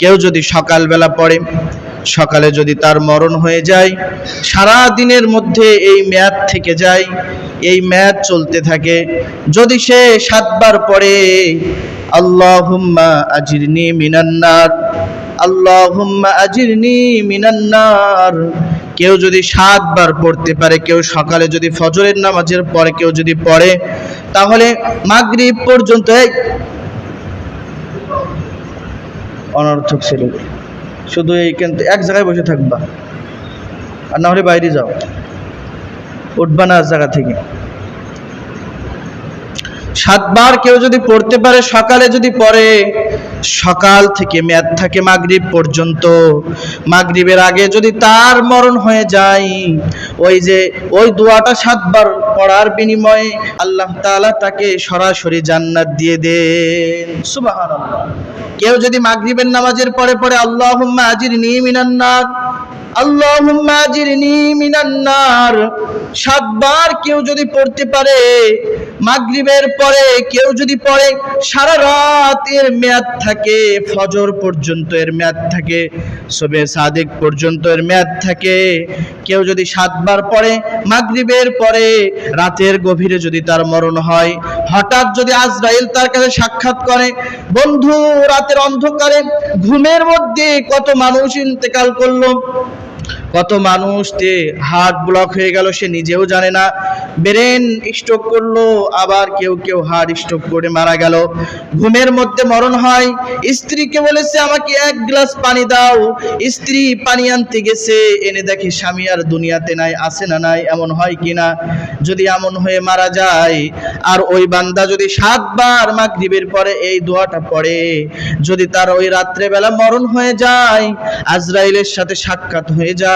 কেউ যদি সকালবেলা পড়ে, সকালে যদি তার মরণ হয়ে যায় সারা দিনের মধ্যে এই মেয়াদ থেকে যায়, এই মেয়াদ চলতে থাকে। যদি সে সাতবার পড়ে, আল্লাহুম্মা আজিরনি মিনান্নার আল্লাহুম্মা আজিরনি মিনান্নার কেউ যদি সাতবার পড়তে পারে, কেউ সকালে যদি ফজরের নামাজের পরে, কেউ যদি পড়ে, তাহলে মাগরিব পর্যন্ত অনর্থক ছেলে। শুধু এইখান থেকে এক জায়গায় বসে থাকবা। আর না হলে বাইরে যাও। উঠবা না জায়গা থেকে। সাতবার কেউ যদি পড়তে পারে, সকালে যদি পড়ে, সকাল থেকে মেয়াদ থাকে মাগরিব পর্যন্ত। মাগরিবের আগে যদি তার মরণ হয়ে যায়, ওই যে, ওই দোয়াটা সাতবার পড়ার বিনিময়ে আল্লাহ তালা তাকে সরাসরি জান্নাত দিয়ে দেন। কেউ যদি মাগরিবের নামাজের পরে পরে আল্লাহ আজির নিয়ে আল্লাহুম্মা আজিরনি মিনান নার। সাতবার কেউ যদি পড়তে পারে মাগরিবের পরে কেউ যদি পড়ে, সারা রাত এর মেয়াদ থাকে, ফজর পর্যন্ত এর মেয়াদ থাকে সবে সাদেক পর্যন্ত এর মেয়াদ থাকে। কেউ যদি সাতবার পড়ে, মাগরিবের পরে রাতের গভীরে যদি তার মরণ হয়, হঠাৎ যদি আজরাইল তার কাছে সাক্ষাৎ করে, বন্ধু, রাতের অন্ধকারে ঘুমের মধ্যে কত মানুষ ইন্তেকাল করল? কত মানুষ যে হার্ট ব্লক হয়ে গেল সে নিজেও জানে না। ব্রেন স্ট্রোক করল, আবার কেউ কেউ হার্ট স্ট্রোক করে মারা গেল। ঘুমের মধ্যে মরণ হয়। স্ত্রীকে বলেছে, আমাকে এক গ্লাস পানি দাও। স্ত্রী পানি আনতে গেছে। এনে দেখে স্বামী আর দুনিয়াতে নাই, আছে না নাই, এমন হয় কিনা? যদি এমন হয়ে মারা যায়, আর ওই বান্দা যদি সাতবার মাগরিবের পরে এই দোয়াটা পড়ে, যদি তার ওই রাত্রেবেলা মরণ হয়ে যায়, আজরাইলের সাথে সাক্ষাৎ হয়ে যায়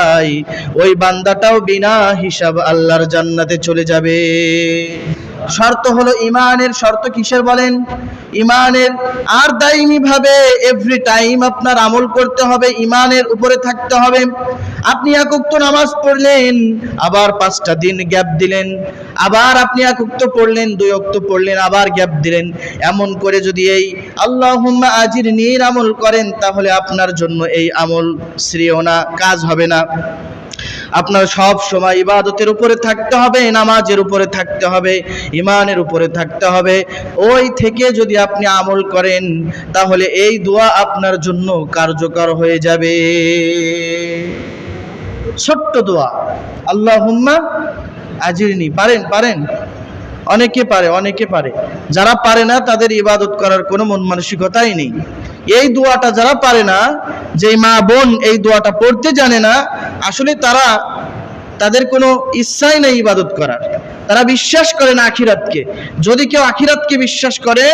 ওই বান্দাটাও বিনা হিসাব আল্লাহর জান্নাতে চলে যাবে। শর্ত হলো ইমানের শর্ত কিসের বলেন? ইমানের আর দায়নি ভাবে এভরি টাইম আপনার আমল করতে হবে, ইমানের উপরে থাকতে হবে। আপনি একুক্ত নামাজ পড়লেন, আবার পাঁচটা দিন গ্যাপ দিলেন, আবার আপনি একুক্ত পড়লেন, দুই অক্ত পড়লেন, আবার গ্যাপ দিলেন। এমন করে যদি এই আল্লাহুম্মা আজির নির আমল করেন, তাহলে আপনার জন্য এই আমল শ্রেয় না, কাজ হবে না। আপনার সব সময় ইবাদতের উপরে থাকতে হবে, নামাজের উপরে থাকতে হবে ইমানের উপরে থাকতে হবে। ওই থেকে যদি আপনি আমল করেন, তাহলে এই দোয়া আপনার জন্য কার্যকর হয়ে যাবে। ছোট্ট দোয়া। আল্লাহ হুম্মা আজিরনি, পারেন পারেন। অনেকে পারে অনেকে পারে। যারা পারে না, তাদের ইবাদত করার কোনো মন মানসিকতাই নেই। এই দোয়াটা যারা পারে না যে মা বোন এই দোয়াটা পড়তে জানে না, আসলে তারা, তাদের কোনো ইচ্ছাই নেই ইবাদত করার। তারা বিশ্বাস করে না আখিরাতকে। যদি কেউ আখিরাতকে বিশ্বাস করে,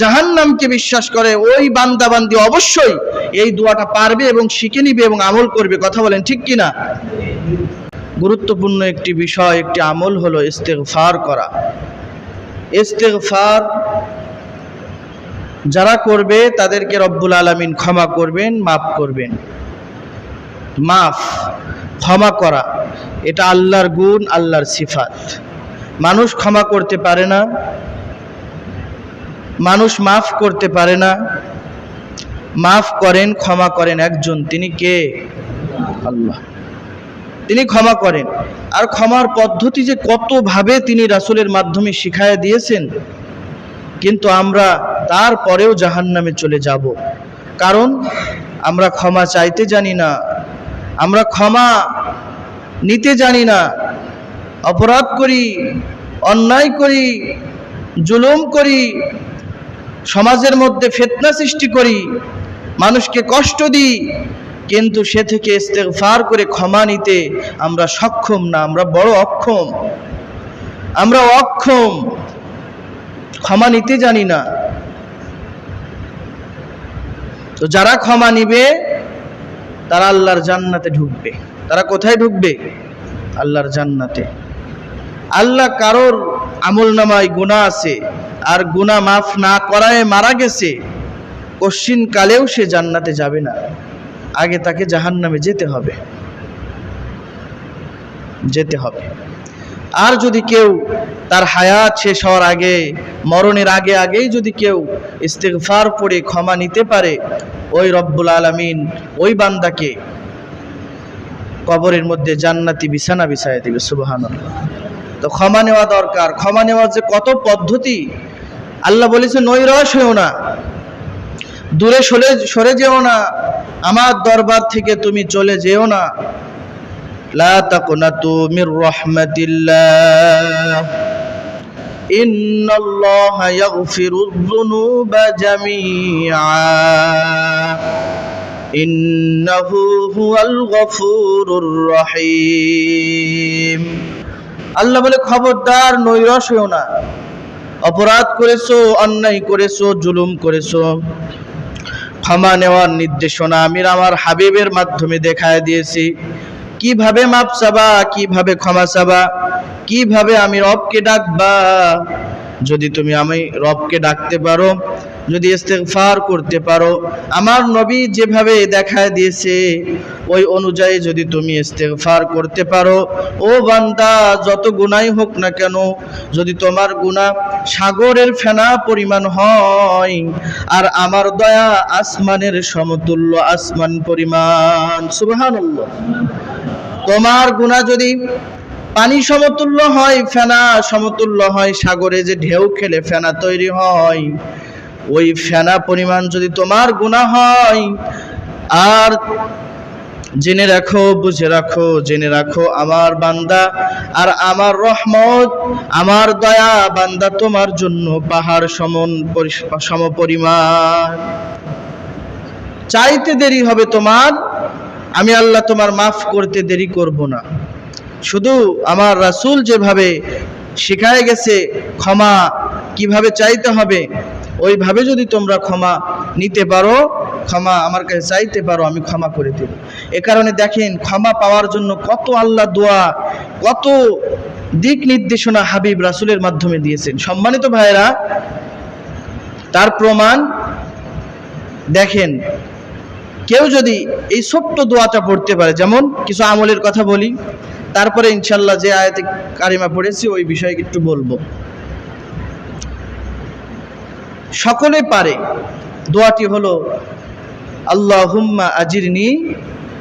জাহান্নামকে বিশ্বাস করে, ওই বান্দাবান্দি অবশ্যই এই দোয়াটা পারবে এবং শিখে নিবে এবং আমল করবে। কথা বলেন ঠিক কি না গুরুত্বপূর্ণ একটি বিষয়, একটি আমল হলো ইস্তেগফার করা। ইস্তেগফার যারা করবে, তাদেরকে রব্বুল আলামিন ক্ষমা করবেন, মাফ করবেন। মাফ, ক্ষমা করা, এটা আল্লাহর গুণ, আল্লাহর সিফাত। মানুষ ক্ষমা করতে পারে না, মানুষ মাফ করতে পারে না, মাফ করেন, ক্ষমা করেন একজন, তিনি কে? আল্লাহ। তিনি ক্ষমা করেন। আর ক্ষমার পদ্ধতি যে কতভাবে তিনি রাসূলের মাধ্যমে শিখায়া দিয়েছেন, কিন্তু আমরা তারপরেও জাহান্নামে চলে যাব। কারণ আমরা ক্ষমা চাইতে জানি না, আমরা ক্ষমা নিতে জানি না, অপরাধ করি, অন্যায় করি, জুলুম করি, সমাজের মধ্যে ফেতনা সৃষ্টি করি, মানুষকে কষ্ট দিই কিন্তু সে থেকে ইস্তেগফার করে ক্ষমা নিতে আমরা সক্ষম না, আমরা বড় অক্ষম। আমরা অক্ষম। ক্ষমা নিতে জানি না। তো যারা ক্ষমা নিবে, তারা আল্লাহর জান্নাতে ঢুকবে। তারা কোথায় ঢুকবে? আল্লাহর জান্নাতে। আল্লাহ কারোর আমল নামায় গুণা আছে, আর গুণা মাফ না করায় মারা গেছে, কশ্চিন কালেও সে জান্নাতে যাবে না। আগে তাকে জাহান্নামে যেতে হবে। যেতে হবে। আর যদি কেউ তার হায়াত শেষ হওয়ার আগে, মরণের আগে আগেই যদি কেউ ইস্তেগফার পড়ে ক্ষমা নিতে পারে, ওই রব্বুল আলামিন ওই বান্দাকে কবরের মধ্যে জান্নাতি বিছানা বিছায় দেবে, সুবহানাল্লাহ। তো ক্ষমা নেওয়া দরকার। ক্ষমা নেওয়ার যে কত পদ্ধতি, আল্লাহ বলেছে নৈরস হয়েও না। দূরে সরে সরে যেও না। আমার দরবার থেকে তুমি চলে যেও না। লা তাকুনাতু মির রাহমাতিল্লাহ। ইন্নাল্লাহা ইয়াগফিরুয যুনুবা জামিআ। ইন্নাহু হুয়াল গফুরুর রহিম। আল্লাহ বলে, খবরদার নৈরস হয়েও না। অপরাধ করেছ, অন্যায় করেছ, জুলুম করেছ। ক্ষমা নেওয়ার নির্দেশনা আমি আমার হাবিবের মাধ্যমে দেখায় দিয়েছি। কীভাবে মাপ চাবা, কীভাবে ক্ষমা চাবা, কীভাবে আমি রবকে ডাকবা? যদি তুমি আমি রবকে ডাকতে পারো যদি ইস্তেগফার করতে পারো, আমার নবী যেভাবে দেখায় দিয়েছে, ওই অনুযায়ী যদি তুমি ইস্তেগফার করতে পারো, ও বান্দা, যত গুনাই হোক না কেন, যদি তোমার গুনাহ সাগরের ফেনা পরিমাণ হয়, আর আমার দয়া আসমানের সমতুল্য আসমান পরিমাণ, সুবহানাল্লাহ। তোমার গুনাহ যদি পানি সমতুল্য হয়, ফেনা সমতুল্য হয়, সাগরে যে ঢেউ খেলে ফেনা তৈরি হয় ওই ফেনা পরিমাণ যদি তোমার গুনাহ হয়, আর জেনে রাখো, বুঝে রাখো, জেনে রাখো, আমার বান্দা আর আমার রহমত, আমার দয়া বান্দা তোমার জন্য পাহাড় সমন পরি- সমপরিমাণ। চাইতে দেরি হবে তোমার, আমি আল্লাহ তোমার মাফ করতে দেরি করব না। শুধু আমার রাসূল যেভাবে শেখায় গেছে, ক্ষমা কীভাবে চাইতে হবে ওইভাবে যদি তোমরা ক্ষমা নিতে পারো, ক্ষমা আমার কাছে চাইতে পারো, আমি ক্ষমা করে দেব। এ কারণে দেখেন, ক্ষমা পাওয়ার জন্য কত আল্লাহ দোয়া, কত দিক নির্দেশনা হাবিব রাসুলের মাধ্যমে দিয়েছেন। সম্মানিত ভাইরা তার প্রমাণ দেখেন, কেউ যদি এই ছোট্ট দোয়াটা পড়তে পারে, যেমন কিছু আমলের কথা বলি, তারপরে ইনশাল্লাহ যে আয়াতে কারিমা পড়েছি, ওই বিষয়ে একটু বলব। সকলে পারে। দোয়াটি হলো আল্লাহ আল্লাহুম্মা আজিরনি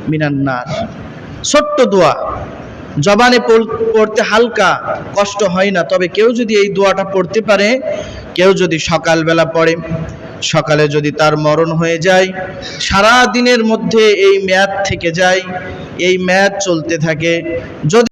মিনান্নার ছোট্ট দোয়া। জবানে পড়তে হালকা কষ্ট হয় না, তবে কেউ যদি এই দোয়াটা পড়তে পারে, কেউ যদি সকালবেলা পড়ে, সকালে যদি তার মরণ হয়ে যায় সারা দিনের মধ্যে এই মেয়াদ থেকে যায়, এই মেয়াদ চলতে থাকে। যদি